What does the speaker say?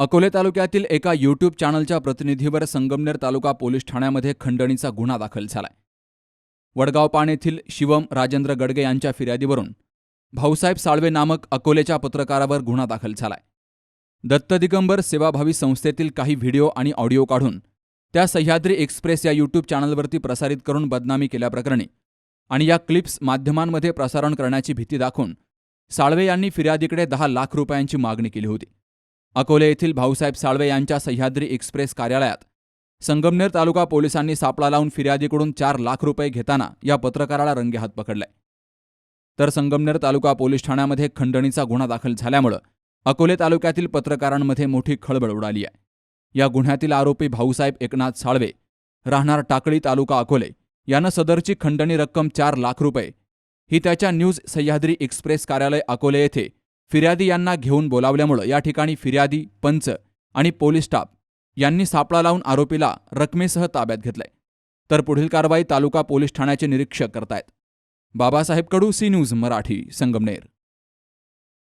अकोले तालुक्यातील एका यूट्यूब चॅनलच्या प्रतिनिधीवर संगमनेर तालुका पोलीस ठाण्यामध्ये खंडणीचा गुन्हा दाखल झालाय. वडगाव पाण येथील शिवम राजेंद्र गडगे यांच्या फिर्यादीवरून भाऊसाहेब साळवे नामक अकोलेच्या पत्रकारावर गुन्हा दाखल झालाय. दत्त दिगंबर सेवाभावी संस्थेतील काही व्हिडिओ आणि ऑडिओ काढून त्या सह्याद्री एक्सप्रेस या यूट्यूब चॅनलवरती प्रसारित करून बदनामी केल्याप्रकरणी आणि या क्लिप्स माध्यमांमध्ये प्रसारण करण्याची भीती दाखवून साळवे यांनी फिर्यादीकडे दहा लाख रुपयांची मागणी केली होती. अकोले येथील भाऊसाहेब साळवे यांच्या सह्याद्री एक्सप्रेस कार्यालयात संगमनेर तालुका पोलिसांनी सापळा लावून फिर्यादीकडून चार लाख रुपये घेताना या पत्रकाराला रंगेहात पकडलाय तर संगमनेर तालुका पोलीस ठाण्यामध्ये खंडणीचा गुन्हा दाखल झाल्यामुळं अकोले तालुक्यातील पत्रकारांमध्ये मोठी खळबळ उडाली आहे. या गुन्ह्यातील आरोपी भाऊसाहेब एकनाथ साळवे राहणार टाकळी तालुका अकोले यानं सदरची खंडणी रक्कम चार लाख रुपये. ही त्याच्या न्यूज सह्याद्री एक्सप्रेस कार्यालय अकोले येथे फिर्यादी यांना घेऊन बोलावल्यामुळं या ठिकाणी फिर्यादी पंच आणि पोलीस स्टाफ यांनी सापळा लावून आरोपीला रकमेसह ताब्यात घेतलंय. तर पुढील कारवाई तालुका पोलीस ठाण्याचे निरीक्षक करतायत. Babasaheb Kadu C news Marathi Sangamner.